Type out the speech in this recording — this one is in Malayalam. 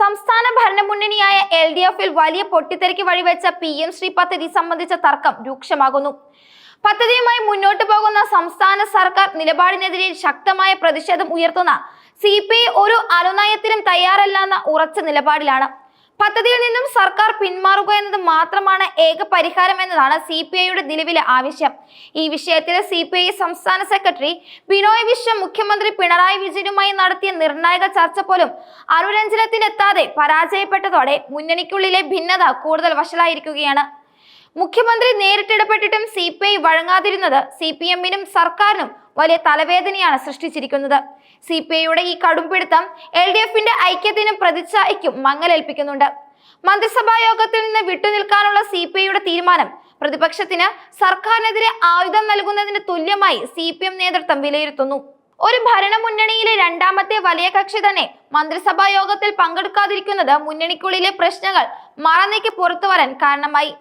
സംസ്ഥാന ഭരണമുന്നണിയായ എൽ ഡി എഫിൽ വലിയ പൊട്ടിത്തെറിക്ക് വഴിവെച്ച പി എം ശ്രീ പദ്ധതി സംബന്ധിച്ച തർക്കം രൂക്ഷമാകുന്നു. പദ്ധതിയുമായി മുന്നോട്ടു പോകുന്ന സംസ്ഥാന സർക്കാർ നിലപാടിനെതിരെ ശക്തമായ പ്രതിഷേധം ഉയർത്തുന്ന സി ഒരു അനുനയത്തിനും തയ്യാറല്ലെന്ന ഉറച്ച നിലപാടിലാണ്. പദ്ധതിയിൽ നിന്നും സർക്കാർ പിന്മാറുക എന്നത് മാത്രമാണ് ഏക പരിഹാരം എന്നതാണ് സി പി ഐയുടെ നിലവിലെ ആവശ്യം. ഈ വിഷയത്തിൽ സി പി ഐ സംസ്ഥാന സെക്രട്ടറി ബിനോയ് വിശ്വം മുഖ്യമന്ത്രി പിണറായി വിജയനുമായി നടത്തിയ നിർണായക ചർച്ച പോലും അരുരഞ്ജനത്തിനെത്താതെ പരാജയപ്പെട്ടതോടെ മുന്നണിക്കുള്ളിലെ ഭിന്നത കൂടുതൽ വഷളായിരിക്കുകയാണ്. മുഖ്യമന്ത്രി നേരിട്ടിടപെട്ടിട്ടും സി പി ഐ വഴങ്ങാതിരുന്നത് സി പി എമ്മിനും സർക്കാരിനും വലിയ തലവേദനയാണ് സൃഷ്ടിച്ചിരിക്കുന്നത്. സി പി ഐയുടെ ഈ കടുംപിടുത്തം എൽ ഡി എഫിന്റെ ഐക്യത്തിനും പ്രതിച്ഛായയ്ക്കും മങ്ങലേൽപ്പിക്കുന്നുണ്ട്. മന്ത്രിസഭാ യോഗത്തിൽ നിന്ന് വിട്ടുനിൽക്കാനുള്ള സി പി ഐയുടെ തീരുമാനം പ്രതിപക്ഷത്തിന് സർക്കാരിനെതിരെ ആയുധം നൽകുന്നതിന് തുല്യമായി സി പി എം നേതൃത്വം വിലയിരുത്തുന്നു. ഒരു ഭരണ മുന്നണിയിലെ രണ്ടാമത്തെ വലിയ കക്ഷി തന്നെ മന്ത്രിസഭാ യോഗത്തിൽ പങ്കെടുക്കാതിരിക്കുന്നത് മുന്നണിക്കുള്ളിലെ പ്രശ്നങ്ങൾ മറന്നേക്ക് പുറത്തു വരാൻ കാരണമായി.